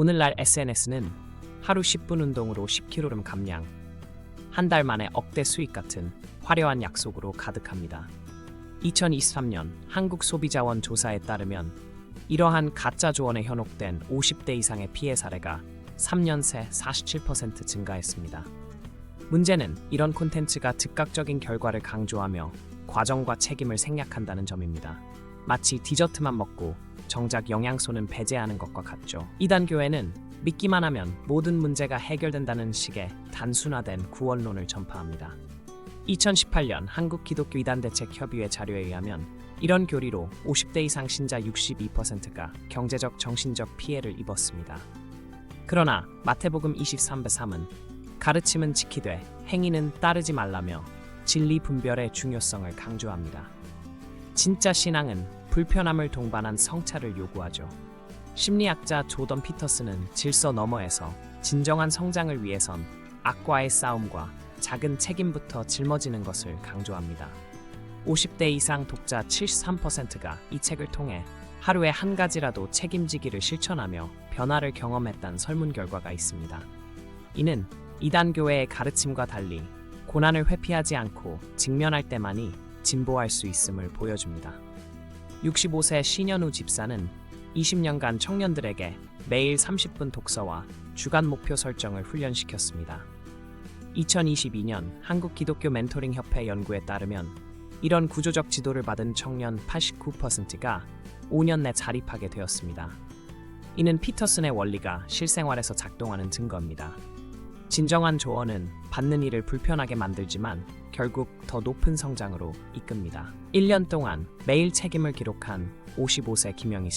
오늘날 SNS는 하루 10분 운동으로 10kg 감량, 한 달 만에 억대 수익 같은 화려한 약속으로 가득합니다. 2023년 한국 소비자원 조사에 따르면 이러한 가짜 조언에 현혹된 50대 이상의 피해 사례가 3년 새 47% 증가했습니다. 문제는 이런 콘텐츠가 즉각적인 결과를 강조하며 과정과 책임을 생략한다는 점입니다. 마치 디저트만 먹고 정작 영양소는 배제하는 것과 같죠. 이단 교회는 믿기만 하면 모든 문제가 해결된다는 식의 단순화된 구원론을 전파합니다. 2018년 한국 기독교 이단 대책 협의회 자료에 의하면 이런 교리로 50대 이상 신자 62%가 경제적 정신적 피해를 입었습니다. 그러나 마태복음 23배 3은 가르침은 지키되 행위는 따르지 말라며 진리 분별의 중요성을 강조합니다. 진짜 신앙은 불편함을 동반한 성찰을 요구하죠. 심리학자 조던 피터스는 질서 너머에서 진정한 성장을 위해선 악과의 싸움과 작은 책임부터 짊어지는 것을 강조합니다. 50대 이상 독자 73%가 이 책을 통해 하루에 한 가지라도 책임지기를 실천하며 변화를 경험했다는 설문 결과가 있습니다. 이는 이단 교회의 가르침과 달리 고난을 회피하지 않고 직면할 때만이 진보할 수 있음을 보여줍니다. 65세 신현우 집사는 20년간 청년들에게 매일 30분 독서와 주간 목표 설정을 훈련시켰습니다. 2022년 한국 기독교 멘토링 협회 연구에 따르면 이런 구조적 지도를 받은 청년 89%가 5년 내 자립하게 되었습니다. 이는 피터슨의 원리가 실생활에서 작동하는 증거입니다. 진정한 조언은 받는 일을 불편하게 만들지만 결국 더 높은 성장으로 이끕니다. 1년 동안 매일 책임을 기록한 55세 김영희 씨.